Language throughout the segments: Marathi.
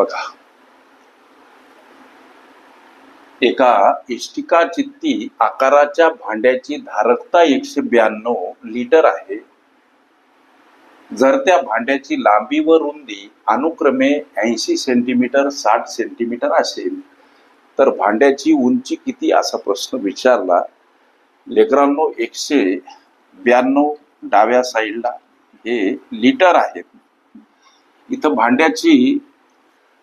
बघा. एका इष्टिका चित्ती आकाराच्या भांड्याची धारकता एकशे ब्याण्णव लिटर आहे. जर त्या भांड्याची लांबी व रुंदी अनुक्रमे ऐंशी सेंटीमीटर साठ सेंटीमीटर असेल तर भांड्याची उंची किती असा प्रश्न विचारला? लेकरांनो एकशे ब्याण्णव डाव्या साईडला हे लिटर आहेत इथं भांड्याची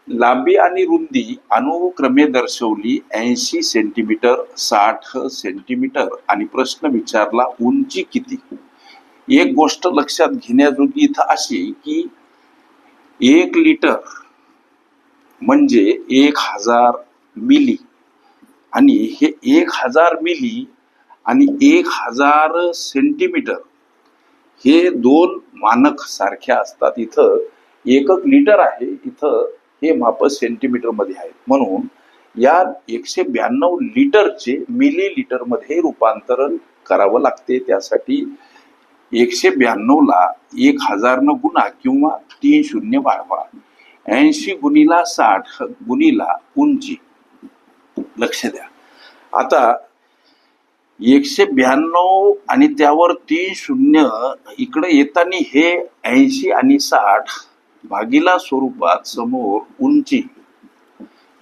लांबी आणि रुंदी अनुक्रमे दर्शवली ऐंशी सेंटीमीटर साठ सेंटीमीटर आणि प्रश्न विचारला उंची किती? एक गोष्ट लक्षात घेण्याजोगी इथं अशी की एक लिटर म्हणजे एक हजार मिली आणि हे एक हजार मिली आणि एक हजार सेंटीमीटर हे दोन मानक सारख्या असतात. इथं एकक लिटर आहे. इथं हे माप सेंटीमीटरमध्ये आहेत. म्हणून या एकशे ब्याण्णव लिटरचे मिली लिटरमध्ये रूपांतरण करावं लागते. त्यासाठी एकशे ब्याण्णवला एक हजार न गुणा किंवा तीन शून्य वाढवा. ऐंशी गुणीला साठ गुणीला उंची. लक्ष द्या. आता एकशे ब्याण्णव आणि त्यावर तीन शून्य इकडे येताना हे ऐंशी आणि साठ भागीला स्वरूपात समोर उंची.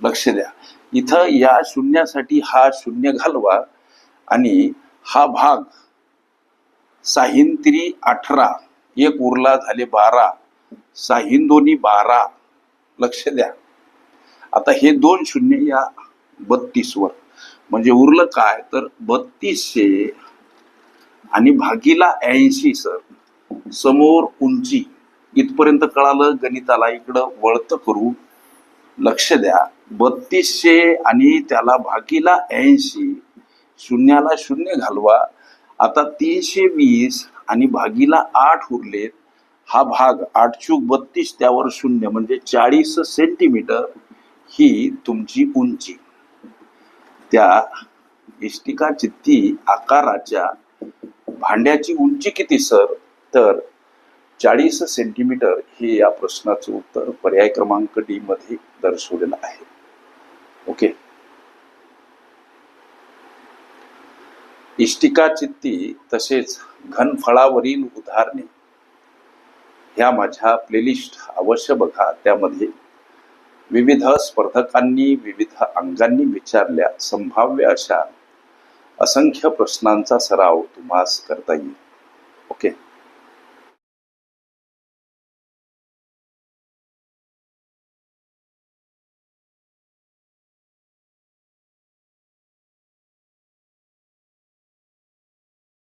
लक्ष द्या. इथं या शून्यासाठी हा शून्य घालवा आणि हा भाग साहिंत्री अठरा एक उरला झाले बारा साहिंदोनी बारा. लक्ष द्या. आता हे दोन शून्य या बत्तीस वर म्हणजे उरलं काय? तर बत्तीसशे आणि भागीला ऐंशी सर. समोर उंची. इथपर्यंत कळालं गणिताला इकडं वळतं करू. लक्ष द्या. बत्तीसशे आणि त्याला भागीला ऐंशी. शून्याला शून्य घालवा. आता तीनशे वीस आणि भागीला आठ उरलेत हा भाग आठ चूक बत्तीस त्यावर शून्य म्हणजे चाळीस सेंटीमीटर ही तुमची उंची. त्या इष्टिका चित्ती आकाराच्या भांड्याची उंची किती सर? तर चाळीस सेंटीमीटर हे या प्रश्नाचं उत्तर पर्याय क्रमांक डी मध्ये दर्शवलेलं आहे. ओके? इष्टिका चित्ती तसेच घनफळावरील उदाहरणे ह्या माझ्या प्लेलिस्ट अवश्य बघा. त्यामध्ये विविध स्पर्धकांनी विविध अंगांनी विचारल्या संभाव्य अशा असंख्य प्रश्नांचा सराव तुम्हास करता येईल. ओके?